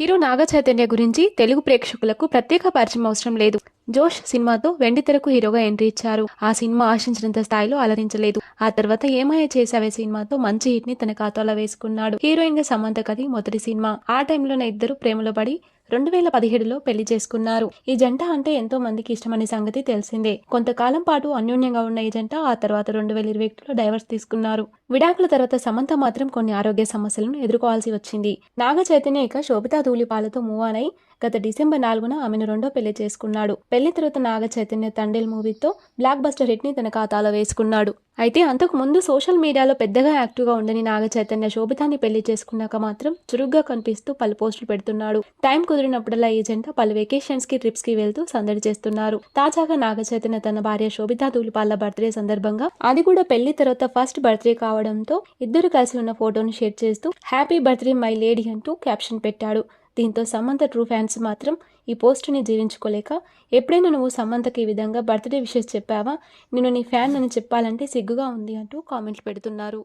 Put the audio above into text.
Hero Naga Chaitanya గురించి తెలుగు ప్రేక్షకులకు ప్రత్యేక పరిచయం అవసరం లేదు. జోష్ సినిమాతో వెండితెరకు హీరోగా ఎంట్రీ ఇచ్చారు. ఆ సినిమా ఆశించినంత స్థాయిలో అలరించలేదు. ఆ తర్వాత ఏమయ్య చేసావే సినిమాతో మంచి హిట్ని తన ఖాతాలో వేసుకున్నాడు. హీరోయిన్గా సమంత కది మొదటి సినిమా. ఆ టైంలోనే ఇద్దరు ప్రేమలో పడి రెండు వేల పదిహేడులో పెళ్ళి చేసుకున్నారు. ఈ జంట అంటే ఎంతో మందికి ఇష్టమనే సంగతి తెలిసిందే. కొంతకాలం పాటు అన్యోన్యంగా ఉన్న ఈ జంట ఆ తర్వాత రెండు వేల ఇరవై ఒకటిలో డైవర్స్ తీసుకున్నారు. విడాకుల తర్వాత సమంత మాత్రం కొన్ని ఆరోగ్య సమస్యలను ఎదుర్కోవాల్సి వచ్చింది. నాగ చైతన్య ఇక శోభితా ధూళిపాలతో మూవ్ ఆన్ అయి గత డిసెంబర్ నాలుగున ఆమెను రెండో పెళ్ళి చేసుకున్నాడు. పెళ్ళి తర్వాత నాగ చైతన్య తండేల్ మూవీతో బ్లాక్ బస్టర్ హిట్ని తన ఖాతాలో వేసుకున్నాడు. అయితే అంతకు ముందు సోషల్ మీడియాలో పెద్దగా యాక్టివ్గా ఉండని నాగ చైతన్య శోభితాని పెళ్ళి చేసుకున్నాక మాత్రం చురుగ్గా కనిపిస్తూ పలు పోస్టులు పెడుతున్నాడు. టైం కుదిరినప్పుడల్లా ఈ జంట పలు వెకేషన్స్కి ట్రిప్స్కి వెళ్తూ సందడి చేస్తున్నారు. తాజాగా నాగ చైతన్య తన భార్య శోభితా దూలిపాల బర్త్డే సందర్భంగా అది కూడా పెళ్ళి తర్వాత ఫస్ట్ బర్త్డే కావడంతో ఇద్దరు కలిసి ఉన్న ఫోటోను షేర్ చేస్తూ హ్యాపీ బర్త్డే మై లేడీ అంటూ క్యాప్షన్ పెట్టాడు. దీంతో సమంత ట్రూ ఫ్యాన్స్ మాత్రం ఈ పోస్టుని జీర్ణించుకోలేక ఎప్పుడైనా నువ్వు సమంతకి ఈ విధంగా బర్త్డే విషెస్ చెప్పావా? నేను నీ ఫ్యాన్ అని చెప్పాలంటే సిగ్గుగా ఉంది అంటూ కామెంట్లు పెడుతున్నారు.